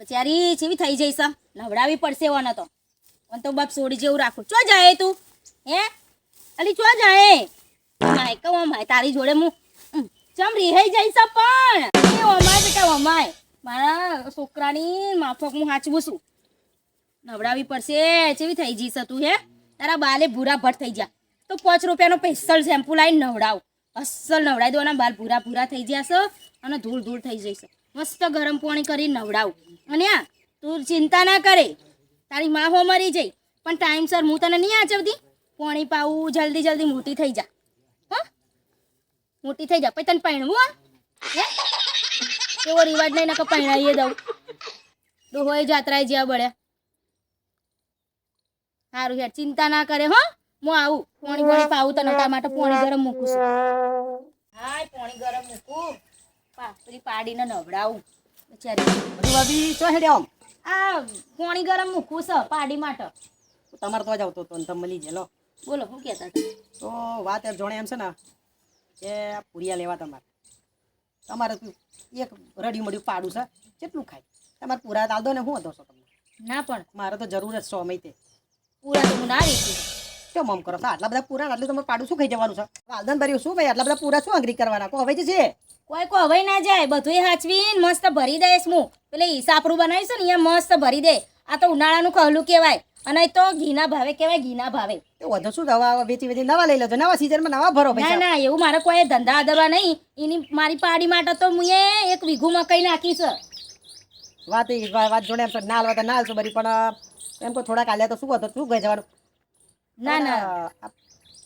બચારી, જેવી થઈ જઈશ નવડાવી પડશે ઓને તો. ઓન તો બાપ સોડી જેવું રાખું. ચો જાય તું? હે? અલી, ચો જાય? માય કહું અમાય તારી જોડે હું ચમ રિહાઈ જઈશ પણ? એ ઓમાય બેટા ઓમાય મારા છોકરાની માફક હું હાચવું છું. નવડાવી પડશે, જેવી થઈ જઈશ તું, હે? તારા બાલે ભૂરા ભટ થઈ જા. તો પાંચ રૂપિયાનો સ્પેશિયલ શેમ્પુ લાવીને નવડાવ. અસલ નવડાવી દો બાલ ભૂરા ભૂરા થઈ જશે અને ધૂળ ધૂળ થઈ જશે મસ્ત ગરમ પાણી કરી નવડાવું. અને આ, તું ચિંતા ના કરે. તારી માં હો મરી જઈ. પણ ટાઈમસર હું તને નહીં આચવતી? પાણી પાવું, જલ્દી જલ્દી મોટી થઈ જા. હા? મોટી થઈ જા. પછી તને પહેણવું હો? એવો રિવાજ નહીં નકર પહેણાવીએ દઉં. ડોહોએ જાત્રાએ જ્યાં બળ્યા. સારું યાર, ચિંતા ના કરે, હો? હું આવું. પાણી પાણી પાવું તને, તારા માટે પાણી ગરમ મૂકું હા પાણી ગરમ મૂકું. પાપડી પાડીને નવડાવું. બચારી. ચો હેડે આમ આ પાણી ગરમ મૂકું છે પાડી માટે. તમારે તો જ આવતો હતો તમે મળી જાય બોલો શું કહેતા તો વાત એમ જોણે એમ છે ને કે પૂરિયા લેવા તમારે. તમારે તો એક રડી મળ્યું પાડું છે કેટલું ખાય? તમારે પૂરા દાલ દો ને હું હતો છો તમને? ના પણ. મારે તો જરૂર જ સો મહિતે. પૂરા તો હું ના વેચી કેમ મમ કરો આટલા બધા પૂરા આટલું તમારે પાડું શું ખાઈ જવાનું છે? વાલદન ભર્યું શું ભાઈ? આટલા બધા પૂરા શું અંગ્રી કરવાના? કો હવે જે છે? કોઈ કોઈ હવે ના જાય બધું હાચવીને મસ્ત ભરી દઈશ હું. પેલે ઈસાપરું બનાવીશું ને અહીંયા મસ્ત ભરી દે. આ તો ઉનાળાનું કહલું કહેવાય. અને તો ઘીના ભાવે કહેવાય ઘીના ભાવે. વધુ શું દવા વેચી વેચી નવા લઈ લો નવા સિઝનમાં નવા ભરો ના ના એવું મારે કોઈ ધંધા દવા નહીં. એની મારી પાડી માટે તો હું એક વીઘું મકાઈ નાખીશ. વાત વાત વાત જોડે એમ છે. નાલ વાત નાલ છો બરી પણ એમ કોઈ થોડાક આલ્યા તો શું હતો? શું ગઈ જવાનું? ના ના.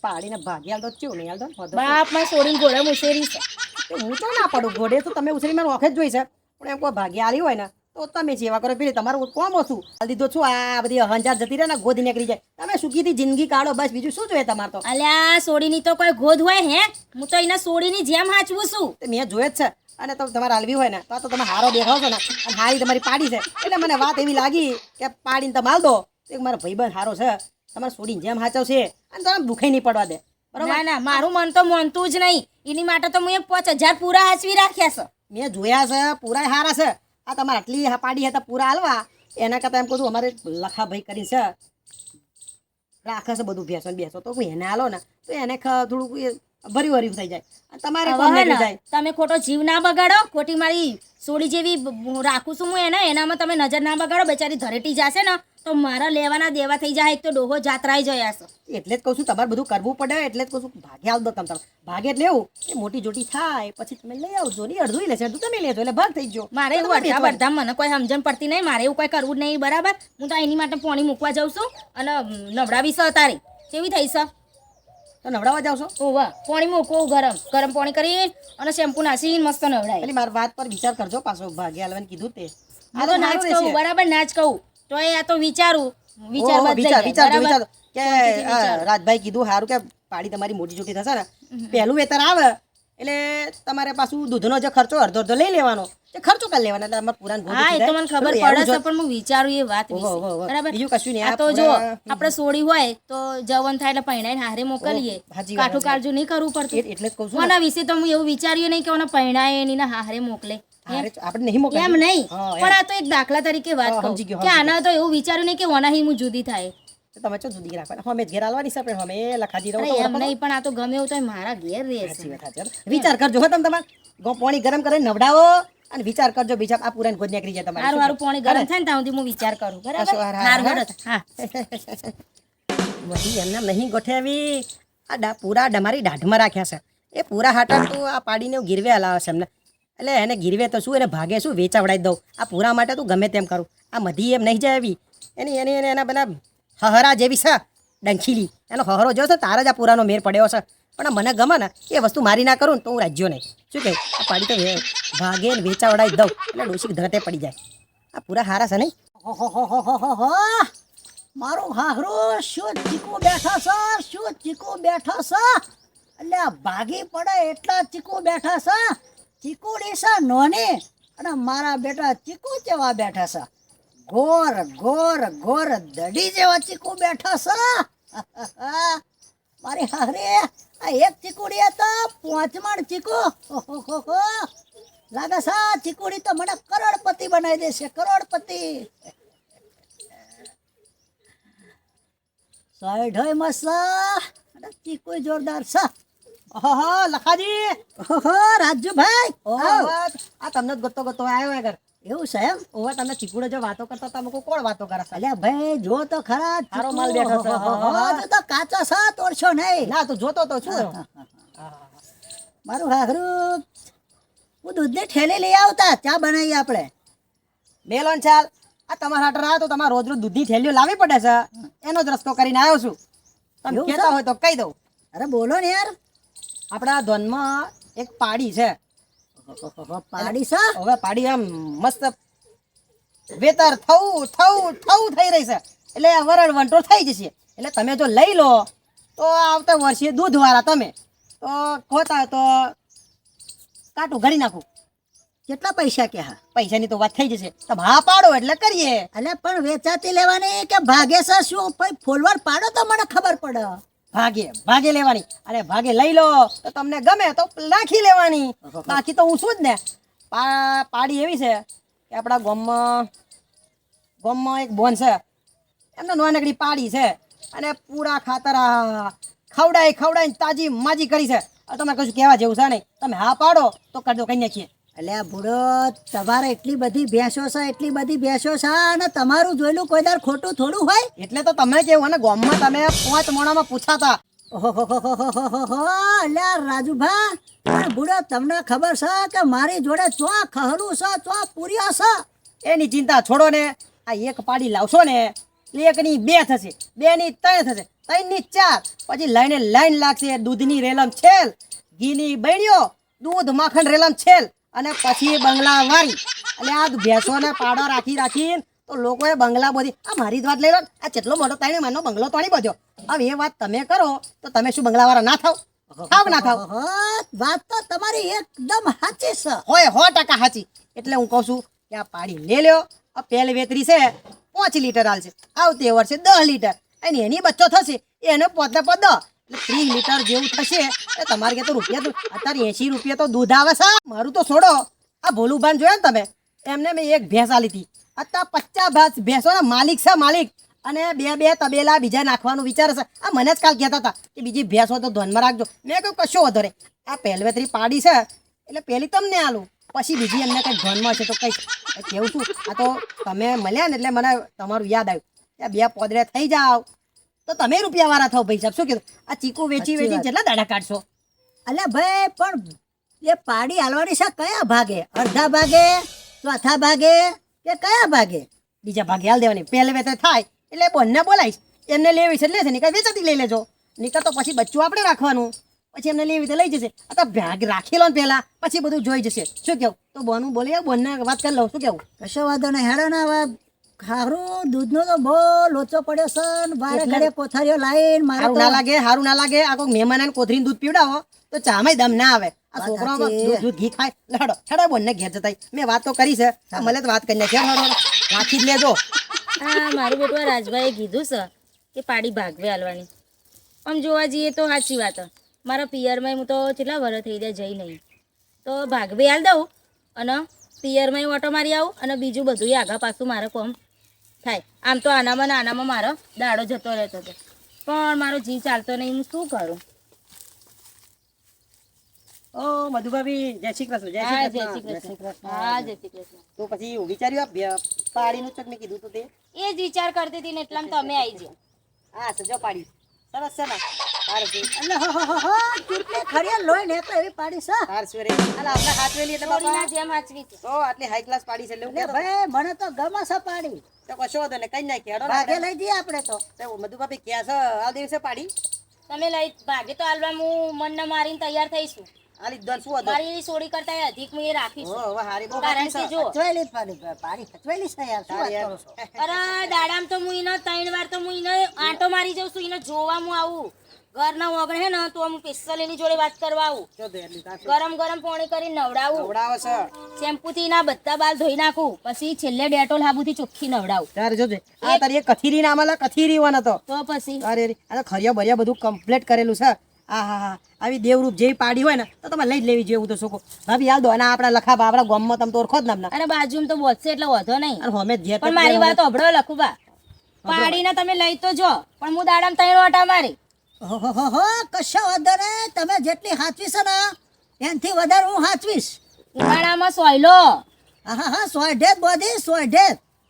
પાડીને ભાગી હાલ તો ચેવું નહીં હાલ બાપમાં છોડીને ઘોડે મુસેરી છે તો હું તો ના પડું? ઘોડે તો તમે ઉછરી મને ઓખે જ જોઈ છે. પણ એમ કોઈ ભાગ્ય આવી હોય ને તો તમે સેવા કરો. પેલી તમારું કોમ હતું હાલ દીધો છું. આ બધી હંજાર જતી રહે ને ગોધ નીકળી જાય. તમે સુખીથી જિંદગી કાઢો બસ. બીજું શું જોઈએ તમારે તો? અલ્યા સોડીની તો કોઈ ગોધ હોય હે? હું તો એના સોડીની જેમ હાચવું છું. મેં જોયે જ છે. અને તો તમારે હાલવી હોય ને તો તો તમે હારો દેખાવ છો ને. અને હારી તમારી પાડી છે. એટલે મને વાત એવી લાગી કે પાડીને તમે હાલ દો. એક મારો ભાઈબંધ હારો છે. તમારે છોડીને જેમ હાચવશે. અને તમે ભૂખે નહીં પડવા દે. ના ના મારું મન તો માનતું જ નહીં. એની માટે તો હું એક પાંચ હજાર પૂરા હાચવી રાખ્યા છે. મેં જોયા છે પૂરા હારા છે. આ તમારે આટલી હા પાડી હતા પૂરા હાલવા. એના કરતાં એમ કહું અમારે લખા ભાઈ કરી છે. રાખે છે બધું ભેસો બેસો તો એને હાલો ને તો એને થોડુંક ભર્યું હર્યું થઈ જાય. અને તમારે જાય? તમે ખોટો જીવ ના બગાડો ખોટી મારી સોડી જેવી રાખું છું હું એને એનામાં તમે નજર ના બગાડો બેચારી ધરેટી જશે ને તો મારા લેવાના દેવા થઈ જાય એક તો ડોહો જાતરાઈ જયા છે એટલે જ કહું છું તમારે બધું કરવું પડે એટલે જ કહું છું ભાગે આવ દો તમે તમે ભાગે એટલે એવું એ મોટી જોટી થાય પછી તમે લઈ આવજો ને અડધું લેશે અડધું તમે લેજો એટલે ભાગ થઈ ગયો. મારે એવું અડધા બધા મને કોઈ સમજણ પડતી નહીં મારે એવું કોઈ કરવું જ નહીં બરાબર? હું તો એની માટે પોણી મૂકવા જાઉં છું અને નવડાવીશ તારી કેવી થઈ છે તો નવડાવવા જાવ છો? ઓવા પાણી મૂકો ગરમ. ગરમ પાણી કરીને અને શેમ્પુ નાસીને મસ્ત નવડાય. એટલે મારી વાત પર વિચાર કરજો પાછો ભાગે હાલવાનું કીધું તે. આ તો ના જ કહું. બરાબર ના જ કહું. તો એ આ તો વિચારું વિચાર વિચાર વિચાર. કે. રાજભાઈ કીધું સારું કે પાડી તમારી મોટી છોટી થશે ને. પહેલું વેતર આવે એટલે તમારે પાછું દૂધનો જે ખર્ચો અડધો અડધો લઈ લેવાનો. ખર્ચો કરી લેવાના એટલે અમાર પુરાણ હા એ તો મને ખબર પડે છે પણ હું વિચારું એ વાત વિશે. બરાબર? બીજું કશું નહીં, આ તો જો આપણે સોડી હોય તો જવન થાય એટલે પૈણાઈને હારે મોકલીએ. કાઠું કાળજુ નહીં કરવું પડતું. એટલે જ કહું છું ને. વિશે તો હું એવું વિચાર્યું નહીં કે ઓને પૈણાએ એની હારે મોકલે. આપણે નહીં મોકલે એમ નહીં. પણ આ તો એક દાખલા તરીકે વાત કહું. કે આના તો એવું વિચાર્યું નહીં કે ઓના હું જુદી થાય. તમે ચો જુદી રાખવાના? હમે ઘેર આલવાની છે આપણે હમે લખાજી રહો એમ નહીં પણ આ તો ગમે એવું તો મારા ઘેર રહે છે. વિચાર કરજો હો તમે તમારે. ગો પાણી ગરમ કરીને નવડાવો. અને વિચાર કરજો બીજા આ પૂરા ગોદ નીકળી જાય તમારે સારું સારું પાણી ગરમ થાય ને ત્યાં સુધી હું વિચાર કરું બરાબર? હાર, હા. બધી એમને નહીં ગોઠવી આ ડા પૂરા ડમારી દાઢમાં રાખ્યા છે. એ પૂરા હાટા તો આ પાડીને ગીરવે હલાવે છે એમને. એટલે એને ગીરવે તો શું એને ભાગે શું વેચાવડાવી દઉં. આ પૂરા માટે તું ગમે તેમ કરું. આ મધી એમ નહીં જાય એવી. એની એની એને એના બધા હહરા જેવી છે ડંખીલી. એનો હહરો જોયો છે તારા જ આ પૂરાનો મેર પડ્યો છે. પણ મને ગમે ને, એ વસ્તુ મારી ના કરું ને તો હું રાજ્યો નહીં. શું કહે? આ પાડી તો ભાગે ને વેચાવડાવી દઉં, એટલે ડોસી ધરતે પડી જાય. આ પૂરા હારા છે નહીં? મારો હાહરું, શું ચીકુ બેઠા છે? શું ચીકુ બેઠા છે? એટલે આ ભાગી પડે એટલા ચીકુ બેઠા છે? ચીકુ છે નોની, અને મારા બેટા ચીકુ જેવા બેઠા છે? ગોર ગોર ગોર દડી જેવા ચીકુ બેઠા છે. મારી હારે એક ચીકુડી હતા પાંચમાણ ચીકુ. લાગે આ ચીકુડી તો મને કરોડપતિ બનાવી દેશે કરોડપતિ. સાઈડ હોય મસ્ત ચીકુ જોરદાર છે. ઓહો લખાજી. ઓહો રાજુભાઈ. આ તમને જ ગોતો ગોતો આવ્યો આગળ. એવું છે એમ? ઓવે તમે ચીકુડે જો વાતો કરતા તમે કોણ વાતો કરે છે? અલ્યા ભાઈ જો તો ખરા તારો માલ બેઠો છે. ઓહો, તો કાચો છે તોડશો નહીં. ના તો જોતો તો છું મારું હાહરું. હું દૂધની ઠેલી લઈ આવતા. ચા બનાવી આપણે. મેલોન ચાલ. આ તમારા હાટર આવ્યો તો તમારે રોજ રોજ દૂધની થેલીઓ લાવવી પડે છે. એનો જ રસ્તો કરીને આવ્યો છું. તમે કહેતા હોય તો કહી દઉં. અરે બોલો ને યાર. આપણા ધોનમાં એક પાડી છે. પાડી છે? હવે પાડી આમ મસ્ત વેતર થવું થવું થવું થઈ રહી છે. એટલે આ વરણ વંટો થઈ જશે. એટલે તમે જો લઈ લો તો આવતા વર્ષે દૂધવાળા તમે તો ખોતા તો કાટું ઘડી નાખું. કેટલા પૈસા કે હા? પૈસાની તો વાત થઈ જશે. તો ભા પાડો એટલે કરીએ. એટલે પણ વેચાતી લેવાની કે ભાગે છે શું? ફૂલવાર પાડો તો મને ખબર પડે. ભાગે ભાગે લેવાની. અને ભાગે લઈ લો, તો તમને ગમે તો નાખી લેવાની. બાકી તો હું છું જ ને. પાડી એવી છે કે આપણા ગોમમાં ગોમમાં એક બોન છે. એમને નાનકડી પાડી છે. અને પૂરા ખાતર, આ, ખવડાઈ, ખવડાઈને તાજી માજી કરી છે. તમે કશું કહેવા જેવું છે નહીં. તમે હા પાડો, તો કરજો કહી નાખીએ અલ્યા બુડો તમારે એટલી બધી ભેંસો છે એટલી બધી ભેંસો છે અને તમારું જોયેલું કોઈ દર ખોટું થોડું હોય? એટલે તો તમે કેવું અને ગામમાં તમે પાંચ મોણામાં પૂછાતા. અલ્યા રાજુભા બુડો તમને ખબર છે કે મારી જોડે ચો ખહરું છે ચો પૂર્યો છે? એની ચિંતા છોડો ને. આ એક પાડી લાવશો ને એટલે એકની બે થશે બે ની ત્રણ થશે ત્રણની ચાર. પછી લાઈને લાઈન લાગશે દૂધની રેલમ છેલ ઘીની બહેણીઓ દૂધ માખણ રેલમ છેલ. અને પછી બંગલા વાળી એટલે આ ભેંસોને પાડો રાખી રાખી તો લોકોએ બંગલા બધી આ મારી જ વાત લઈ લો. આ કેટલો મોટો તાણી માનો બંગલો તોણી બધો. હવે એ વાત તમે કરો તો તમે શું બંગલાવાળા ના થાવ? થાવ ના થાવ? વાત તો તમારી એકદમ સાચી છે. હોય સો ટકા સાચી. એટલે હું કહું છું કે આ પાડી લે લ્યો. આ પેલ વેતરી છે પાંચ લીટર હાલશે આવતી વર્ષે દસ લીટર. અને એની બચ્ચો થશે એને પોતે પોત એટલે ત્રીસ લીટર જેવું થશે એ તમારે કે તો રૂપિયા અત્યારે એસી રૂપિયા તો દૂધ આવે છે. મારું તો છોડો. આ ભોલુભાન જોયા ને તમે? એમને મેં એક ભેંસ આલી હતી. અત્યારે પચાસ ભેંસ ભેંસોના માલિક છે માલિક. અને બે બે તબેલા બીજા નાખવાનું વિચાર છે. આ મને જ કાલ કહેતા હતા કે બીજી ભેંસ હોય તો ધ્યાનમાં રાખજો. મેં કહ્યું, કશો વધો રે આ પહેલવેતરી પાડી છે. એટલે પહેલી તમને આલું. પછી બીજી એમને કંઈક ધ્યાનમાં છે તો કંઈક કેવું છું? આ તો તમે મળ્યા ને એટલે મને તમારું યાદ આવ્યું. બે પોદરે થઈ જાવ તો તમે રૂપિયા વાળા થાવ ભાઈ સાહેબ. શું કીધું? આ ચીકુ વેચી વેચી. કેટલા દાડા કાઢશો? અલ્યા ભાઈ પણ એ પાડી હાલવાની છે કયા ભાગે? અડધા ભાગે? ચોથા ભાગે? કે કયા ભાગે? બીજા ભાગે હાલ દેવાની. પહેલે વેતે થાય એટલે બંને બોલાવીશ. એમને લેવી છે એટલે લેશે નીકળે વેચાતી લઈ લેજો. નીકળ તો પછી બચ્ચું આપણે રાખવાનું. પછી એમને લેવી તો લઈ જશે. આ તો ભાગ રાખી લો ને પહેલાં પછી બધું જોઈ જશે. શું કેવું? તો બોનું બોલી બોનને વાત કરી લઉં. શું કેવું? કશો વાંધો નહીં હેડો ને હવે ખારું દૂધનો તો બહુ લોચો પડ્યો છે ને કોથારીઓ લાઈન મારે તો ના લાગે સારું ના લાગે. આ કોઈ મહેમાન આવીને કોથરીને દૂધ પીવડાવો તો ચામાંય દમ ના આવે. આ છોકરો દૂધ દૂધ ઘી ખાય. લડો હેડો બોનને ઘેર જતા મેં વાત તો કરી છે મને તો વાત કરી નાખી. હેડો. રાખી જ લેજો. આ મારું બેટું આ રાજભાઈએ કીધું છે કે પાડી ભાગવે હાલવાની. આમ જોવા જઈએ તો સાચી વાત. હે. મારા પિયરમાં હું તો કેટલા વર્ષ થઈ ગયા જઈ નહીં. તો ભાગવે હાલ દઉં અને પિયરમાં ઓટો મારી આવું અને બીજું બધું આગા પાછું મારે કોમ થાય. આમ તો આનામાં ને આનામાં મારો દાડો જતો રહેતો હતો. પણ મારો જીવ ચાલતો નહીં હું શું કરું? ઓ મધુભાભી જય શ્રી કૃષ્ણ જય હા જય શ્રી કૃષ્ણ. હા જય શ્રી કૃષ્ણ. તો પછી એવું વિચાર્યું પાડીનું ચક મેં કીધું તો તે? એ જ વિચાર કરતી હતી ને એટલામાં તમે આવી ગયા હા સજો પાડી. સરસ છે ને હો, હો, હો, ને તો એવી પાડી છે સારું છે રે. આપણે હાથવેલી એટલે બાપા. જેમ હાચવી તો આટલી હાઈ ક્લાસ પાડી છે એટલે હું એટલે કહેતો. ભાઈ મને તો ગમે છે પાડી. તો કશો વાંધો નહીં કઈ નાખી હેડો ભાગે લઈ જઈએ આપણે તો. તો મધુભાભી ક્યાં છે? આ દિવસે પાડી. તમે લઈ ભાગે તો હાલવા હું મનને મારીને તૈયાર થઈશું. આ લીધો શું હતો? મારી સોડી કરતા અધિક હું એ રાખીશું. ઓ, હવે હારી બહુ કારણ કે જો હચવાયેલી પાડી પાડી હચવાયેલી છે યાર. શું કરો છો? અરે દાડામ તો હું એને ત્રણ વાર તો હું એને આંટો મારી જાઉં છું એને જોવા હું આવું. ઘરના ઓગણે હે ને તો હું સ્પેશિયલ જોડે વાત કરવા આવું. ગરમ ગરમ પાણી કરી નવડાવું. ખવડાવો છે. શેમ્પૂથી ના બધા બાલ ધોઈ નાખું. પછી છેલ્લે ડેટોલ હાબુથી ચોખ્ખી નવડાવું. તારે જોજે આ તારી કથીરી નામ આલે કથીરી વન હતો. તો પછી? અરે આ ખરિયા બરિયા બધું કમ્પ્લીટ કરેલું છે. આ હા હા. આવી દેવરૂપ જેવી પાડી હોય ને તો તમે લઈ જ લેવી હું તો શોકો ભાભી હાલ દો અને આપણા લખા આપણા ગોમમાં તમે તો ઓળખો જ નામના. અને બાજુમાં તો બોલશે એટલે વધો નહીં. અને હોમે જ પણ મારી વાત અભડો લખુબા પાડીને તમે લઈ તો જો. પણ હું દાડામાં તૈયાર ઓટા મારી. ઓહોહોહો, કશો વાંધો નહીં તમે જેટલી હાચવીશ ને એનાથી વધારે હું હાચવીશ. ઉનાળામાં સોયલો. હા હા હા સોયઢે જ બોધી સોયઢે.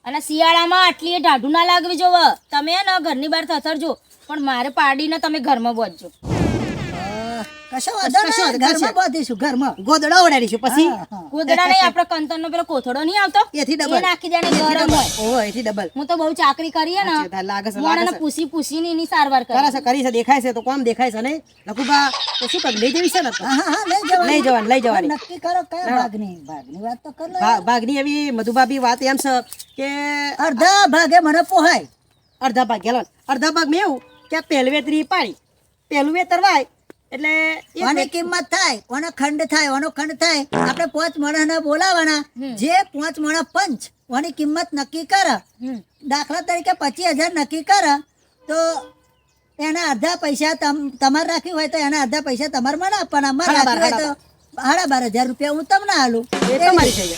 અને શિયાળામાં આટલી ઢાઢું ના લાગવી જોવે. તમે ને ઘરની બહાર થસરજો પણ મારે પાડીને તમે ઘરમાં બોલજો. અ, કશો વાંધો કશો નહીં વાંધો, ઘરમાં બોધીશું ઘરમાં. ગોદડા ઓડાડીશું પછી. હા, હા. ગોદડા નહીં આપણે કંતરનો પેલો કોથળો નહીં આવતો? એથી ડબલ એ નાખી દેને ગરમ. હોય ઓહો એથી ડબલ હું તો બહુ ચાકરી કરી ને લાગે છે, મોણાને લાગે છે. એની સારવાર કરે છે કરી છે દેખાય છે તો કોમ દેખાય છે નહીં? લખુબા તો શું કર? લઈ જવી છે ને હા હા હા લઈ જવાની. લઈ જવાની લઈ જવાની. નક્કી કરો કયા ભાગની ભાગની વાત તો કર ભાગની એવી મધુભાભી વાત એમ છે કે અડધા ભાગે મને પોહાય. અડધા ભાગ ગેલો અડધા ભાગ મેં એવું કે પેલવેતરી પહેલવેતરી પાડી પહેલું વેતર વાય એટલે કોની કિંમત થાય કોનો ખંડ થાય કોનો ખંડ થાય. આપણે પાંચ માણસને બોલાવવાના જે પાંચ માણસ પંચ કોની કિંમત નક્કી કરે. દાખલા તરીકે પચીસ હજાર નક્કી કરે. તો એના અડધા પૈસા તમારે રાખ્યું હોય તો એના અડધા પૈસા તમારે મને આપવાના મારે રાખ્યું હોય તો સાડા બાર હજાર રૂપિયા હું તમને.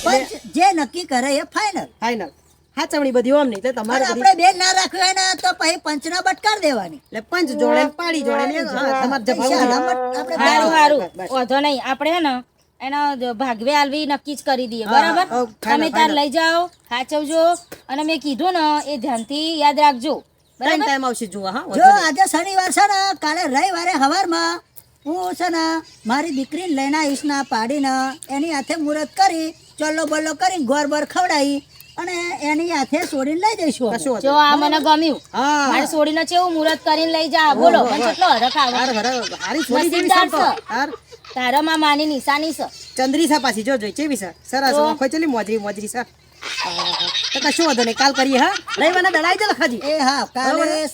પંચ જે નક્કી કરે એ ફાઇનલ ફાઇનલ હાચવણી બધી ઓમ નહીં એટલે તમારે આપણે બે ના રાખ્યું ને તો પછી પંચના બટકાર દેવાની. એટલે પંચ જોડે પાડી જોડે આપણે હારું બસ, હારું વાંધો નહીં. આપણે હે ને એનો ભાગવે આલવી નક્કી જ કરી દઈએ. બરાબર? તમે તાર લઈ જાઓ સાચવજો અને મેં કીધું ને એ ધ્યાનથી યાદ રાખજો. બરાબર? ટાઈમ આવશે જુઓ હા જો આજે શનિવાર છે ને કાલે રવિવારે સવારમાં હું છે ને મારી દીકરીને લઈને આવીશ ને પાડીને એની હાથે મુહૂર્ત કરી ચલ્લો બલ્લો કરીને ગોર બોર ખવડાવી અને એની હાથે છોડીને લઈ જઈશું જો આ મને ગમ્યું. હા. મારે છોડીને ચેવું મુહૂર્ત કરીને લઈ જા. બોલો પણ કેટલો હરખ આવે. હાર હાર હારી. છોડી જેવી નસીબદાર છે તો. છે. હાર. તારામાં માની નિશાની છે. ચંદ્રી સા પાછી જો જોઈ ચેવી સર સરસ ઓખો ચલી મોજરી મોજરી સર તો કશું વધો નહીં કાલ કરીએ હા? રવિવારના દડાઈ દે લખાજી એ હા કાલે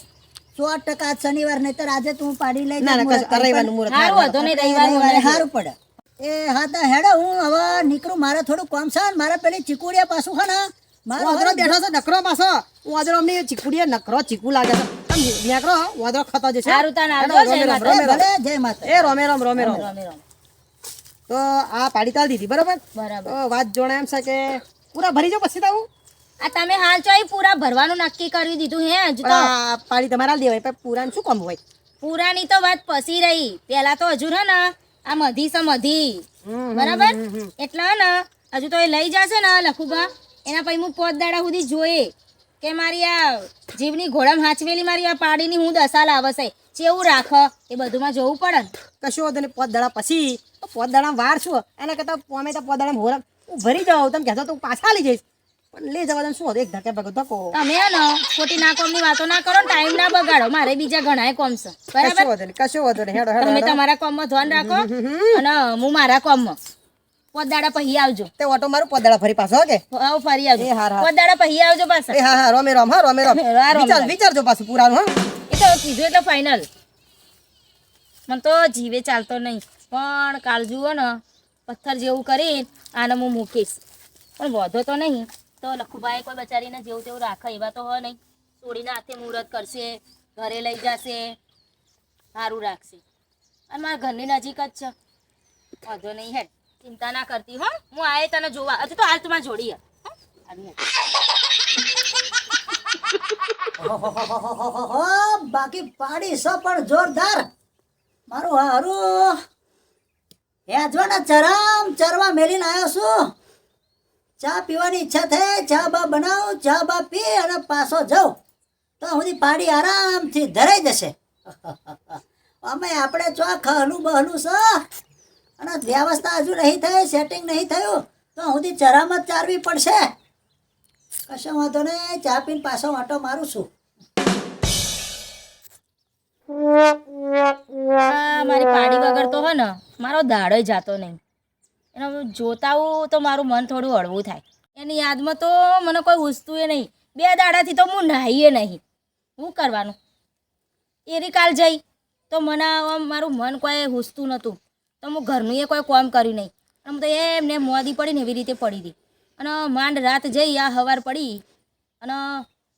સો ટકા શનિવાર નહીતર આજે તું પાડી લઈ ના રવિવારનું મુહૂર્ત. સારું વાંધો નહીં રવિવારે સારું પડે. એ હા તો હેડો હું હવે નીકળું મારે થોડું કામ છે મારે પેલી ચીકુડિયા પાછું હા ને? વાદળો બેઠો છે નકરો પાછો. વાદરો અમને ચીકુડીએ નકરો ચીકુ લાગે છે. આમ વાદરો ખતો જશે. સારું તાન આવજો, જય માતા. જય માતા એ રોમે રોમ રોમે રોમ. તો આ પાડી તાલ દીધી બરોબર? બરાબર. વાત જોણે એમ છે કે પૂરા ભરી જાઓ પછી તાવું આ તમે હાલ ચોઈ પૂરા ભરવાનું નક્કી કરી દીધું હે હજુ તો. પાડી તમારા દેવાય પણ પૂરાનું શું કામ હોય? પૂરાની તો વાત પસી રહી. પેલા તો હજુ હે ને આ મધી છે મધી. બરાબર? એટલે ને હજુ તો એ લઈ જશે ને લખુભા. એના પછી હું પોત દાડા સુધી જોઈએ કે મારી આ જીવની ઘોડામાં હાચવેલી મારી આ પાડીની હું દશા લાવશે. ચેવું રાખ? એ બધુંમાં જોવું પડે ને. કશું વાંધો નહીં પોત દાડા પછી. તો પોત દાડા વાર છું. એના કરતાં પોમે તો પોત દાડા હોરા હું ભરી જાઉં તમે કહેતો તો પાછા લઈ જઈશ. પણ લઈ જવા તમે શું હતું? એક ધકે ભગત ધકો તમે ને ખોટી ના કોમની વાતો ના કરો ટાઈમ ના બગાડો. મારે બીજા ઘણાય કોમ છે. બરાબર? કશું વાંધો નહીં હેડો હેડો તમે તમારા કોમમાં ધ્યાન રાખો અને હું મારા કોમમાં. પોત પહી આવજો. તે ઓટો મારું પોદાડા ફરી પાછો ઓકે આવ ફરી આવજો. એ હાર, હાર. પોત દાડા આવજો પાછા. એ હા હા રોમે રોમ હા રોમે રોમ. વિચાર વિચારજો પાછું પૂરાનું હા. એ તો કીધું એટલે ફાઇનલ મને તો જીવે ચાલતો નહીં. પણ કાલ જુઓ ને પથ્થર જેવું કરી આને હું મૂકીશ. પણ વધો તો નહીં. તો લખુભાઈ કોઈ બચારીને જેવું તેવું રાખે એવા તો હોય નહીં. છોડીને હાથે મુહૂર્ત કરશે ઘરે લઈ જશે સારું રાખશે. અને મારા ઘરની નજીક જ છે. વધો નહીં હેડ. ચિંતા ના કરતી હો હું આયે તને જોવા હજુ તો હાલ તું જોડી બાકી પાડી સો પણ જોરદાર મારું હારું હેજવાના ચરામ ચરવા મેલીને આવ્યો છું ચા પીવાની ઈચ્છા થઈ ચા બા બનાવ ચા બા પી અને પાછો જાઉં તો સુધી પાડી આરામથી ધરાઈ જશે અમે આપણે ચો ખહલું બહલું છે અને વ્યવસ્થા હજુ નહીં થઈ સેટિંગ નહીં થયું, તો હુંથી ચરામત ચારવી પડશે. કશો વાંધો નહીં, ચા પીને પાછો વાંટો મારું છું. મારી પાડી વગર તો હોય ને, મારો દાડો જાતો નહીં. એનો જોતા હું તો મારું મન થોડું હળવું થાય. એની યાદમાં તો મને કોઈ ઉસતું નહીં, બે દાડાથી તો હું નાહીએ નહીં. શું કરવાનું? એરી કાલ જઈ, તો મને મારું મન કોઈ હુસતું નહોતું. તો હું ઘરનું એ કોઈ કામ કર્યું નહીં. આમ તો એમને મોદી પડી ને એવી રીતે પડી હતી અને માંડ રાત જઈ આ હવાર પડી અને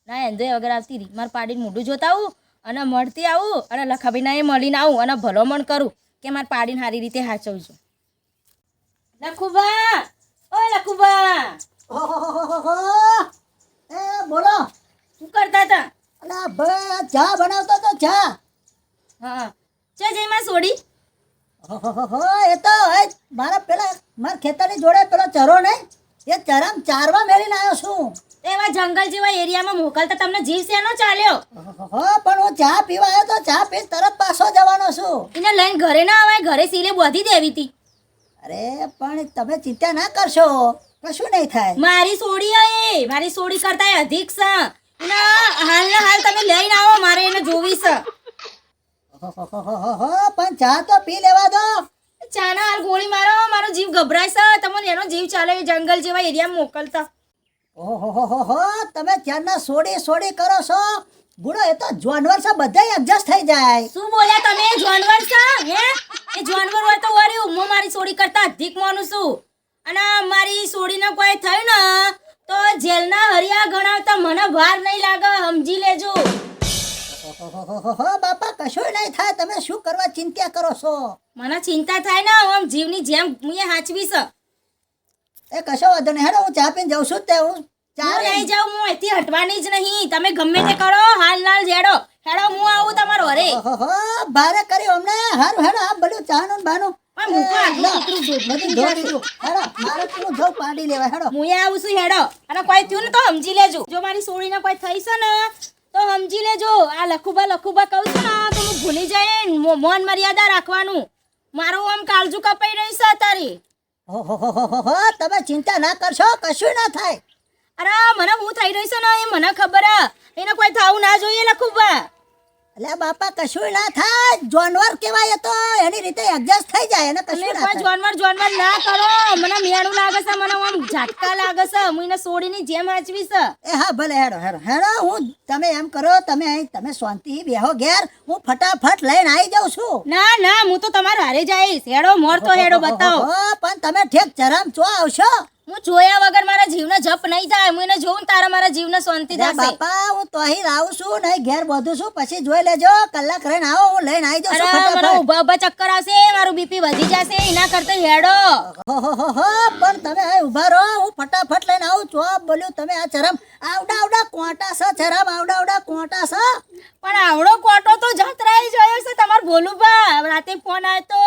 ના એન્જોય વગર આવતી રહી. મારે પાડીને મોઢું જોતા આવું અને મળતી આવું અને લખાભાઈના એ મળીને આવું અને ભલોમણ કરું કે મારે પાડીને સારી રીતે હાચવજો. લખુબા ઓય લખુબા. એ બોલો. શું કરતા હતા? અલા ભાઈ ચા બનાવતો તો ચા. હા. ચા જઈ માં સોડી. એ તો મારા પેલા મારા ખેતરની જોડે પેલો ચરો નહીં એ ચરામ ચારવા મેળીને આવ્યો છું. એવા જંગલ જેવા એરિયામાં મોકલતા તમને જીવ શેનો ચાલ્યો? પણ હું ચા પીવા આવ્યો તો ચા પી તરત પાછો જવાનો છું. એને લઈને ઘરે ના આવે ઘરે સીલે બોધી દેવી હતી અરે પણ તમે ચિંતા ના કરશો. કશું નહીં થાય. મારી સોડી એ. મારી સોડી કરતા અધિક છે. હાલ ને હાલ તમે લઈને આવો મારે એને જોવી છે. પણ ચા તો પી લેવા દો. ચાના હાલ ગોળી મારો મારો જીવ ગભરાય છે. તમને એનો જીવ ચાલે જંગલ જેવા એરિયામાં મોકલતા. ઓહો તમે ચારના સોડી સોડી કરો છો. ગુડો એ તો જાનવર છે બધા એડજસ્ટ થઈ જાય. શું બોલ્યા તમે? જાનવર છે? હે? એ જાનવર હોય તો વારી હું મારી સોડી કરતા અધિક માનું છું. અને મારી સોડીને કોઈ થયું ને તો જેલના હરિયા ગણાવતા મને વાર નહીં લાગે સમજી લેજો. બાપા કશું નહીં થાય. તમે શું કરવા ચિંતા કરો છો? મને ચિંતા થાય ને આમ જીવની જેમ હું એ હાચવી છે એ કશો વાંધો નહીં. હેડો હું ચા પીને જાઉં છું તે હું ચા હું લઈ જાઉં હું અહીંથી હટવાની જ નહીં. તમે ગમે તે કરો હાલ લાલ જેડો. હેડો હું આવું તમારો અરે ઓહોહો, ભારે કરી અમને. હારું હેડો આ બધું ચાનું ને બાનું. પણ આટલું દૂધ નથી. દીધું. હેડો મારે પેલું જવું પાડી લેવા હેડો. હું એ આવું છું હેડો. અને કોઈ થયું ને તો સમજી લેજો. જો મારી સોળીને કોઈ થઈ છે ને તો સમજી લેજો આ લખુબા લખુબા કહું છું ને તો હું ભૂલી જાય મૌન મર્યાદા રાખવાનું. મારું આમ કાળજુ કપાઈ રહી છે તારી ઓહોહોહોહો, તમે ચિંતા ના કરશો કશું ના થાય. અરે મને હું થઈ રહી છે ને એ મને ખબર હે. એને કોઈ થવું ના જોઈએ લખુબા એટલે બાપા કશું ના થાય. જાનવર કેવાય તો. એની રીતે એડજસ્ટ થઈ જાય અને કશું ના થાય. જોનવર જોનવર ના કરો. મને મેળું લાગે છે મને આમ ઝટકા લાગે છે. હું એને સોડીની જેમ આચવી છે એ હા ભલે હેડો હેડો. હેડો હું તમે એમ કરો તમે અહીં તમે શાંતિ બેહો ઘેર. હું ફટાફટ લઈને આવી જાઉં છું. ના ના હું તો તમારા હારે જઈશ હેડો મોર તો હેડો બતાવો. પણ તમે ઠેક ચરમ ચો આવશો. હું જોયા વગર મારા જીવને જપ નહીં થાય. હું એને જોઉં તારા મારા જીવને શાંતિ થાય બાપા હું તો અહીં આવું છું નહીં ઘેર બધું છું. પછી જોઈ લેજો કલાક રહીને આવો હું લઈને આવી જાઉં છું ઊભા ઊભા ચક્કર આવશે મારું બીપી વધી જશે એના કરતા હેડો. હો પણ તમે અહીં ઊભા રહો હું ફટાફટ લઈને આવું. છું આ બોલ્યું તમે આ ચરમ. આવડા આવડા કોટા સ ચરમ આવડા આવડા કોટા સ. પણ આવડો કોટો તો જતરાઈ જોયો છે તમાર બોલું બા રાતે ફોન આવ્યો તો.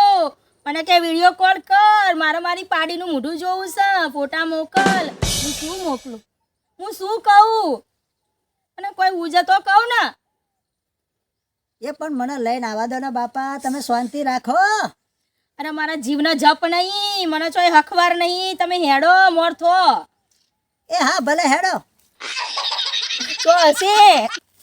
મને કે વીડિયો કોલ કર. મારે મારી પાડીનું મોઢું જોવું છે. ફોટા મોકલ. હું શું મોકલું? હું શું કહું? અને કોઈ ઉજે તો કહું ને. એ પણ મને લઈને આવવા દો ને બાપા. તમે શાંતિ રાખો. અરે મારા જીવનો જપ નહીં. મને ચોય હખવાર નહીં. તમે હેડો મોર થો. એ હા ભલે હેડો. તો હશે.